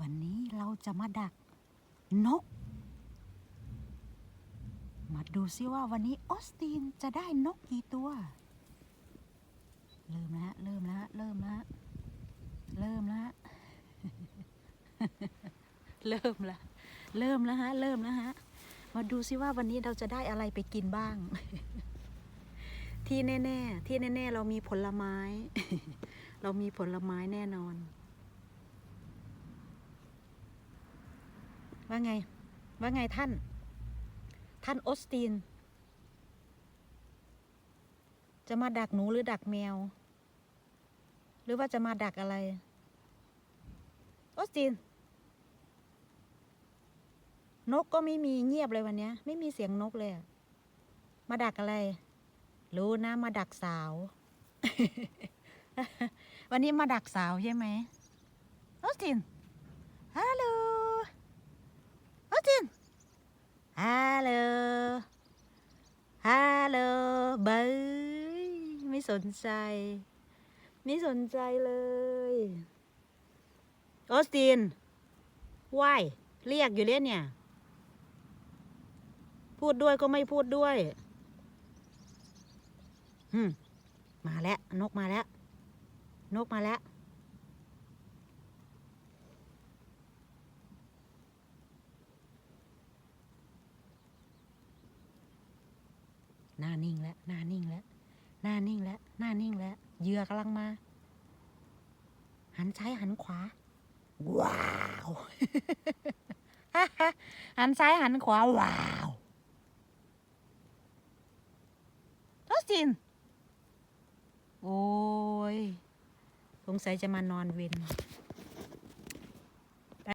วันนี้เราจะมาดักนก มาดูซิว่าวันนี้ออสตินจะได้นกกี่ตัว เริ่มแล้วเริ่มแล้วเริ่มแล้วเริ่มแล้วฮะเริ่มล้วเริ่มแล้วฮะ เริ่มแล้วฮะ มาดูซิว่าวันนี้เราจะได้อะไรไปกินบ้าง ที่แน่ ๆ ที่แน่ ๆ เรามีผลไม้ เรามีผลไม้แน่นอน ว่าไง ว่าไงท่าน ท่านออสติน จะมาดักหนูหรือดักแมว หรือว่าจะมาดักอะไร ออสติน นกก็ไม่มีเงียบเลยวันนี้ไม่มีเสียงนกเลย มาดักอะไร รู้นะ มาดักสาว วันนี้มาดักสาวใช่ไหมออสติน ฮัลโหล ออสติน ฮัลโหล ฮัลโหล เบยไม่สนใจ ไม่สนใจเลยออสตินว่ายเรียกอยู่เรื่อยเนี่ย พูดด้วยก็ไม่พูดด้วยมมาแล้ว นกมาแล้ว นกมาแล้ว หน้านิ่งแล้วหน้านิ่งแล้วหน้านิ่งแล้วหน้านิ่งแล้วเหยื่อกำลังมา หันซ้ายหันขวา ว้าวหันซ้ายหันขวา ว้าวทอสติน โอ้ย สงสัยจะมานอนเวน